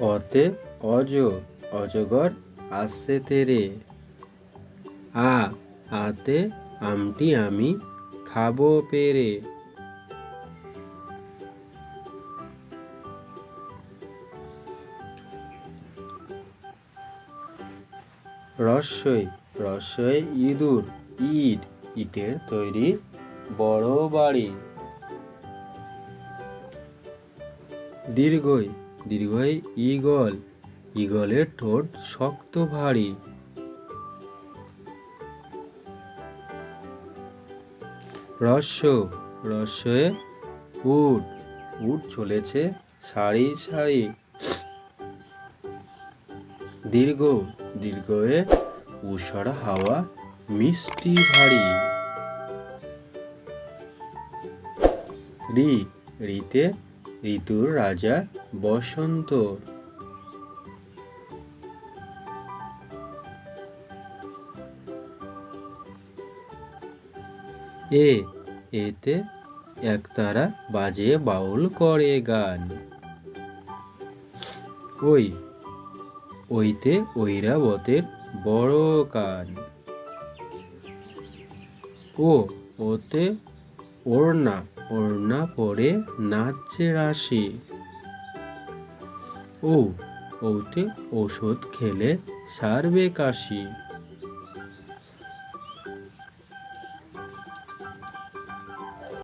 অতে অজ, অজগর আসছে তেরে। আ আতে আমটি আমি খাব পেরে। রস্যই রস্যই ইঁদুর, ইট, ইটের তৈরি বড় বাড়ি। দীর্ঘই দীর্ঘই ঈগল। ঈগলের ঠোঁট শক্ত ভারী। রস্য রস্যে উট। উট চলেছে সারি সারি। দীর্ঘ, দীর্ঘয়ে উষার হাওয়া মিষ্টি ভারী। রি, রিতে ঋতুর রাজা বসন্ত। এ, এতে একতারা বাজে বাউল করে গান। ওই, ওইতে ঐরাবতের বড় কান। ও, ওতে ওড়না। ওড়না পরে নাচছে রাশি। ও ওতে ওষুধ খেলে সারবে কাশি।